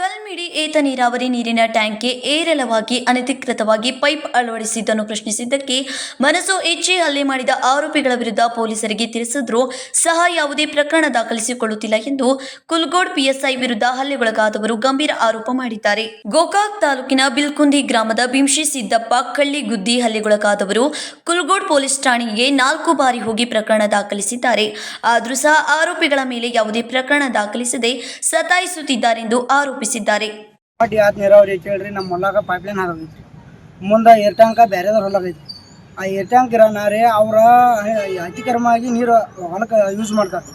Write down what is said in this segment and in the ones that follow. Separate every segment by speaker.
Speaker 1: ಕಲ್ಮಿಡಿ ಏತ ನೀರಾವರಿ ನೀರಿನ ಟ್ಯಾಂಕ್ಗೆ ಏರಳವಾಗಿ ಅನಧಿಕೃತವಾಗಿ ಪೈಪ್ ಅಳವಡಿಸಿದ್ದನ್ನು ಪ್ರಶ್ನಿಸಿದ್ದಕ್ಕೆ ಮನಸ್ಸು ಇಚ್ಛೆ ಹಲ್ಲೆ ಮಾಡಿದ ಆರೋಪಿಗಳ ವಿರುದ್ಧ ಪೊಲೀಸರಿಗೆ ತಿಳಿಸಿದ್ರೂ ಸಹ ಯಾವುದೇ ಪ್ರಕರಣ ದಾಖಲಿಸಿಕೊಳ್ಳುತ್ತಿಲ್ಲ ಎಂದು ಕುಲ್ಗೋಡ್ ಪಿಎಸ್ಐ ವಿರುದ್ಧ ಹಲ್ಲೆಗೊಳಗಾದವರು ಗಂಭೀರ ಆರೋಪ ಮಾಡಿದ್ದಾರೆ. ಗೋಕಾಕ್ ತಾಲೂಕಿನ ಬಿಲ್ಕುಂದಿ ಗ್ರಾಮದ ಬಿಂಶಿ ಸಿದ್ದಪ್ಪ ಕಳ್ಳಿಗುದ್ದಿ ಹಲ್ಲೆಗೊಳಗಾದವರು ಕುಲ್ಗೋಡ್ ಪೊಲೀಸ್ ಠಾಣೆಗೆ ನಾಲ್ಕು ಬಾರಿ ಹೋಗಿ ಪ್ರಕರಣ ದಾಖಲಿಸಿದ್ದಾರೆ. ಆದರೂ ಸಹ ಆರೋಪಿಗಳ ಮೇಲೆ ಯಾವುದೇ ಪ್ರಕರಣ ದಾಖಲಿಸದೆ ಸತಾಯಿಸುತ್ತಿದ್ದಾರೆಂದು ಆರೋಪಿಸಿದ್ದಾರೆ
Speaker 2: ಯಾತ್ ನೀರಾವರಿ ಐತಿ ಹೇಳ್ರಿ, ನಮ್ಮ ಹೊಲಾಗ ಪೈಪ್ಲೈನ್ ಹಾಕೈತಿ ಮುಂದೆ ಏರ್ ಟ್ಯಾಂಕ ಬೇರೆದವ್ರ ಹೊಲಾಗೈತಿ ಆ ಏರ್ ಟ್ಯಾಂಕ್ ಇರೋನಾರೇ ಅವರ ಅತಿಕ್ರಮವಾಗಿ ನೀರು ಹೊಲಕ್ಕೆ ಯೂಸ್ ಮಾಡ್ತಾರೆ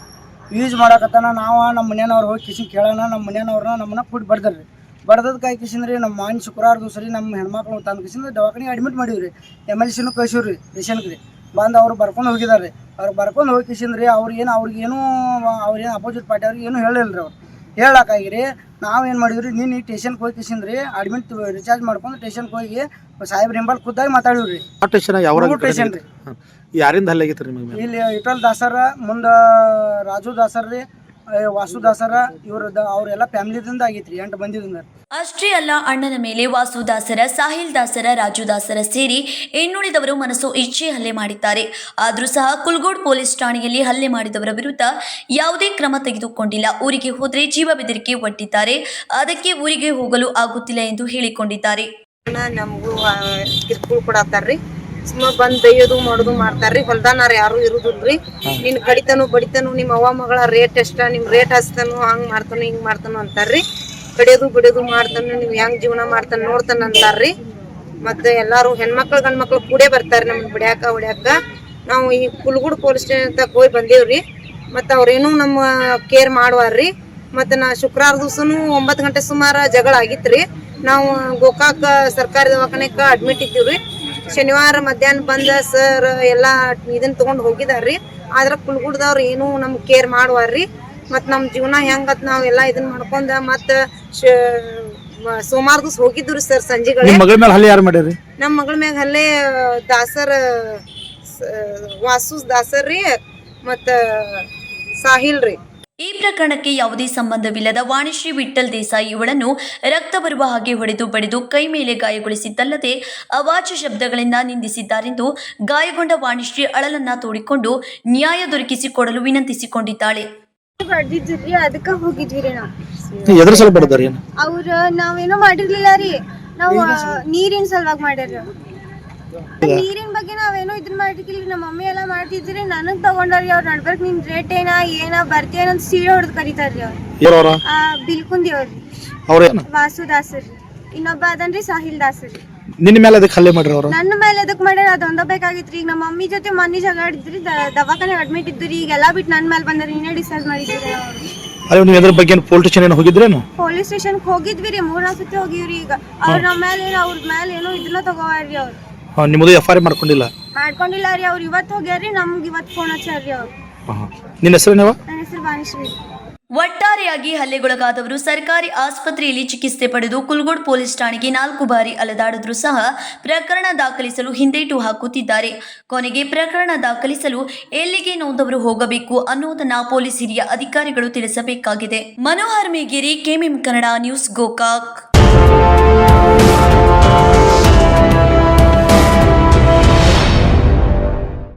Speaker 2: ಯೂಸ್ ಮಾಡಕತ್ತಾನ ನಾವು, ನಮ್ಮ ಮನೆಯವ್ರು ಹೋಗಿ ಕಿಸಿನ್ ಕೇಳೋಣ, ನಮ್ಮ ಮನೆಯವ್ರನ್ನ ನಮ್ಮನ್ನ ಫುಡ್ ಬಡ್ದಾರ್ರಿ ಬಡ್ದದ ಕೈ ಕಿಸಿಂದ್ರಿ ನಮ್ಮ ಮಾನ್ ಶುಕ್ರವಾರ ದಿವಸ ರೀ ನಮ್ಮ ಹೆಣ್ಮಕ್ಳು ತಂದು ಕಿಸಿಂದ ದವಾಖಾನೆ ಅಡ್ಮಿಟ್ ಮಾಡೀವ್ರಿ ಎಂ ಎಲ್ ಸಿನೂ ಕಳ್ಸೀವ್ರಿ ಪೇಷಂಟ್ಗೆ ಬಂದು ಅವ್ರು ಬರ್ಕೊಂಡು ಹೋಗಿದಾರೆ ಅವ್ರು ಬರ್ಕೊಂಡು ಹೋಗಿ ಕಿಸಿಂದ್ರಿ ಅವ್ರಿಗೇನು ಅವ್ರಿಗೇನು ಅವ್ರೇನು ಅಪೋಸಿಟ್ ಪಾರ್ಟಿ ಅವ್ರಿಗೆ ಏನು ಹೇಳಿಲ್ಲ ರೀ ಅವ್ರು. ಹೇಳಕ್ಕಾಗಿರಿ. ನಾವೇನು ಮಾಡಿದ್ರಿ? ನೀನು ಟೇಷನ್ಗೆ ಹೋಗಿ ಕಿಸಿಂದ್ರಿ. ಅಡ್ಮಿಟ್ ರಿಚಾರ್ಜ್ ಮಾಡ್ಕೊಂಡು ಟೇಷನ್ಗೆ ಹೋಗಿ ಸಾಹೇಬ್ರ ಹಿಂಬಲ್ ಖುದ್ದಾಗಿ ಮಾತಾಡಿವ್ರಿ.
Speaker 3: ಯಾವ
Speaker 2: ಮೂರು ಸ್ಟೇಷನ್ ರೀ.
Speaker 3: ಯಾರಿಂದ ಹಲ್ಲೆ ಆಗೈತ್ರಿ ನಿಮಗೆ?
Speaker 2: ಇಲ್ಲಿ ಇಟಲ್ ದಾಸರ ಮುಂದೆ ರಾಜು ದಾಸರ್ ರೀ ಆ, ವಾಸು ದಾಸರ ಇವ್ರದ್ದು ಅವರೆಲ್ಲ ಫ್ಯಾಮಿಲಿದಿಂದ ಆಗೈತ್ರಿ ಎಂಟು ಮಂದಿದಿಂದ.
Speaker 1: ಅಷ್ಟೇ ಅಲ್ಲ ಅಣ್ಣನ ಮೇಲೆ ವಾಸುದಾಸರ ಸಾಹಿಲ್ ದಾಸರ ರಾಜು ದಾಸರ ಸೇರಿ ಇನ್ನುಳಿದವರು ಮನಸ್ಸು ಇಚ್ಛೆ ಹಲ್ಲೆ ಮಾಡಿದ್ದಾರೆ. ಆದರೂ ಸಹ ಕುಲ್ಗೋಡ್ ಪೊಲೀಸ್ ಠಾಣೆಯಲ್ಲಿ ಹಲ್ಲೆ ಮಾಡಿದವರ ವಿರುದ್ಧ ಯಾವುದೇ ಕ್ರಮ ತೆಗೆದುಕೊಂಡಿಲ್ಲ. ಊರಿಗೆ ಹೋದರೆ ಜೀವ ಬೆದರಿಕೆ ಒಡ್ಡಿದ್ದಾರೆ. ಅದಕ್ಕೆ ಊರಿಗೆ ಹೋಗಲು ಆಗುತ್ತಿಲ್ಲ ಎಂದು ಹೇಳಿಕೊಂಡಿದ್ದಾರೆ.
Speaker 4: ನಮಗೂ ಸುಮ್ಮ ಬಂದ್ ಬೈಯೋದು, ಮಾಡೋದು ಮಾಡ್ತಾರ್ರಿ. ಹೊಲ್ದಾನಾರ ಯಾರು ಇರುದಿಲ್ರಿ. ನಿನ್ ಕಡಿತನು, ಬಡಿತನು ನಿಮ್ಮ ಅವ್ವ ಮಗಳ ರೇಟ್ ಎಷ್ಟ, ನಿಮ್ ರೇಟ್ ಹಚ್ತಾನು, ಹಂಗ್ ಮಾಡ್ತಾನು, ಹಿಂಗ್ ಮಾಡ್ತಾನು ಅಂತಾರ್ರಿ. ಕಡಿಯೋದು ಬಿಡೋದು ಮಾಡ್ತಾನೆ, ನೀವು ಹೆಂಗ್ ಜೀವನ ಮಾಡ್ತಾನೆ ನೋಡ್ತಾನ ಅಂತಾರ್ರಿ. ಮತ್ತೆ ಎಲ್ಲಾರು ಹೆಣ್ಮಕ್ಳು, ಗಂಡ್ಮಕ್ಳು ಕೂಡೇ ಬರ್ತಾರೆ ನಮ್ಗೆ ಬಿಡ್ಯಾಕ, ಹೊಡ್ಯಾಕ. ನಾವು ಈ ಕುಲ್ಗುಡ್ ಪೊಲೀಸ್ ಸ್ಟೇಷನ್ ತಗ ಹೋಗಿ ಬಂದೇವ್ರಿ. ಮತ್ತ ಅವ್ರೇನು ನಮ್ಮ ಕೇರ್ ಮಾಡುವಾರ್ರಿ. ಮತ್ತೆ ನಾ ಶುಕ್ರವಾರ ದಿವ್ಸನು ಒಂಬತ್ತು ಗಂಟೆ ಸುಮಾರು ಜಗಳ ಆಗಿತ್ರಿ. ನಾವು ಗೋಕಾಕ್ ಸರ್ಕಾರಿ ದವಾಖಾನೆಗೆ ಅಡ್ಮಿಟ್ ಇದ್ದೀವ್ರಿ. ಶನಿವಾರ ಮಧ್ಯಾಹ್ನ ಬಂದ ಸರ್ ಎಲ್ಲಾ ಇದನ್ನ ತಗೊಂಡ್ ಹೋಗಿದಾರ್ರಿ. ಆದ್ರ ಕುಲ್ಗುಡ್ದವ್ರು ಏನು ನಮ್ಗೆ ಕೇರ್ ಮಾಡುವಾರ್ರಿ. ಮತ್ ನಮ್ ಜೀವನ ಹೆಂಗತ್ ನಾವ್ ಎಲ್ಲಾ ಇದನ್ನ ಮಾಡ್ಕೊಂಡ ಮತ್ತ ಶ- ಸೋಮವಾರ ದಿವಸ ಹೋಗಿದ್ರು ಸರ್ ಸಂಜೆಗಳೇ.
Speaker 3: ನಿಮ್ಮ ಮಗಳ ಮೇಲೆ ಹಲ್ಲೆ ಯಾರು ಮಾಡ್ಯಾರಿ?
Speaker 4: ನಮ್ಮ ಮಗಳ ಮ್ಯಾಗ ಅಲ್ಲಿ ದಾಸರ್ ವಾಸುಸ್ ವಾಸು ದಾಸರ್ ರೀ ಮತ್ತ ಸಾಹಿಲ್ ರೀ.
Speaker 1: ಈ ಪ್ರಕರಣಕ್ಕೆ ಯಾವುದೇ ಸಂಬಂಧವಿಲ್ಲದ ವಾಣಿಶ್ರೀ ವಿಠಲ್ ದೇಸಾಯಿ ಇವಳನ್ನು ರಕ್ತ ಬರುವ ಹಾಗೆ ಹೊಡೆದು ಬಡಿದು ಕೈ ಮೇಲೆ ಗಾಯಗೊಳಿಸಿದ್ದಲ್ಲದೆ ಅವಾಚ್ಯ ಶಬ್ದಗಳಿಂದ ನಿಂದಿಸಿದ್ದಾರೆಂದು ಗಾಯಗೊಂಡ ವಾಣಿಶ್ರೀ ಅಳಲನ್ನ ತೋಡಿಕೊಂಡು ನ್ಯಾಯ ದೊರಕಿಸಿಕೊಡಲು ವಿನಂತಿಸಿಕೊಂಡಿದ್ದಾಳೆ.
Speaker 5: ಬಡ್ದಿದ್ರಿ ಅದಕ್ಕ ಹೋಗಿದ್ವಿ ರೀ ನಾವ್.
Speaker 3: ಎದ್ರ ಸಲ ಬಡದಾರ ಏನು?
Speaker 5: ಅವ್ರ ನಾವೇನೋ ಮಾಡಿರ್ಲಿಲ್ಲ ರೀ. ನಾವು ನೀರಿನ ಸಲುವಾಗಿ ಮಾಡ್ಯಾರ. ನೀರಿನ ಬಗ್ಗೆ ನಾವೇನೋ ಇದನ್ನ ಮಾಡಿರ್ಲಿಲ್ಲ ನಮ್ಮ ಮಮ್ಮಿ ಎಲ್ಲ ಮಾಡ್ತಿದ್ರಿ ನನಗ್ ತಗೊಂಡಾರ್ರಿ ಅವ್ರ ನಡ್ಬರ್ಕ್. ನಿನ್ ರೇಟ್ ಏನ ಏನ ಬರ್ತೀಯನ ಅಂತ ಸೀರೆ ಹೊಡೆದ್ ಕರೀತಾರ್ರಿ ಅವ್ರು.
Speaker 3: ಯಾರವ್ರ?
Speaker 5: ಆ ಬಿಲ್ಕುಂದಿ ಅವ್ರಿ.
Speaker 3: ಅವ್ರೇನು?
Speaker 5: ವಾಸು ದಾಸರಿ ಇನ್ನೊಬ್ಬ ಅದನ್ರಿ ಸಾಹಿಲ್ ದಾಸರಿ
Speaker 3: ನಿನ್ನ ಮೇಲೆ ಅದಕ್ಕೆ ಹಲ್ಲೆ ಮಾಡ್ರಿ ಅವರು?
Speaker 5: ನನ್ನ ಮೇಲೆ ಎದಕ್ ಮಾಡ್ಯಾರ ಅದೊಂದ ಬೇಕಾಗಿತ್ರಿ. ಈಗ ನಮ್ಮ ಮಮ್ಮಿ ಜೊತೆ ಮನಿ ಜಗಾಡಿದ್ರಿ ದವಾಖಾನೆ ಅಡ್ಮಿಟ್ ಇದ್ದ್ರಿ ಈಗ ಎಲ್ಲಾ ಬಿಟ್ಟು ನನ್ನ ಮೇಲೆ ಬಂದ್ರಿ ನೀನೇ ಡಿಸೈಡ್ ಮಾಡಿದ್ರಿ ಅವರು?
Speaker 3: ಅದೇ ನೀವು ಅದರ ಬಗ್ಗೆ ಪೊಲೀಸ್ ಸ್ಟೇಷನ್ ಏನು ಹೋಗಿದ್ರೇನು?
Speaker 5: ಪೊಲೀಸ್ ಸ್ಟೇಷನ್ ಹೋಗಿದ್ವಿ ರೀ ಮೂರ್ ನಾಲ್ಕು ಸತಿ ಹೋಗಿವ್ರಿ ಈಗ. ಅವ್ರ ನಮ್ಮ ಮೇಲೆ ಏನೋ ಅವ್ರ ಮೇಲೆ ಏನೋ ಇದನ್ನ ತಗೋವಾರ್ರಿ ಅವ್ರು.
Speaker 3: ಹಾಂ ನಿಮ್ಮದು ಎಫ್ ಐ ಆರ್ ಮಾಡ್ಕೊಂಡಿಲ್ಲ?
Speaker 5: ಮಾಡ್ಕೊಂಡಿಲ್ಲ ರೀ ಅವ್ರು ಇವತ್ತು ಹೋಗ್ಯಾರ್ರಿ ನಮ್ಗೆ ಇವತ್ತು ಫೋನ್ ಹಚ್ಚಾರ್ರಿ ಅವ್ರು.
Speaker 3: ನಿನ್ನ ಹೆಸರೇನವ
Speaker 5: ನನ್ನ ಹೆಸರು ವಾಣಿಶ್ರೀ
Speaker 1: ಒಟ್ಟಾರೆಯಾಗಿ ಹಲ್ಲೆಗೊಳಗಾದವರು ಸರ್ಕಾರಿ ಆಸ್ಪತ್ರೆಯಲ್ಲಿ ಚಿಕಿತ್ಸೆ ಪಡೆದು ಕುಲ್ಗೋಡ್ ಪೊಲೀಸ್ ಠಾಣೆಗೆ ನಾಲ್ಕು ಬಾರಿ ಅಲೆದಾಡಿದ್ರೂ ಸಹ ಪ್ರಕರಣ ದಾಖಲಿಸಲು ಹಿಂದೇಟು ಹಾಕುತ್ತಿದ್ದಾರೆ. ಕೊನೆಗೆ ಪ್ರಕರಣ ದಾಖಲಿಸಲು ಎಲ್ಲಿಗೆ ನೋಂದವರು ಹೋಗಬೇಕು ಅನ್ನೋದನ್ನ ಪೊಲೀಸ್ ಹಿರಿಯ ಅಧಿಕಾರಿಗಳು ತಿಳಿಸಬೇಕಾಗಿದೆ. Manohar Megeri, KMM Kannada news Gokak.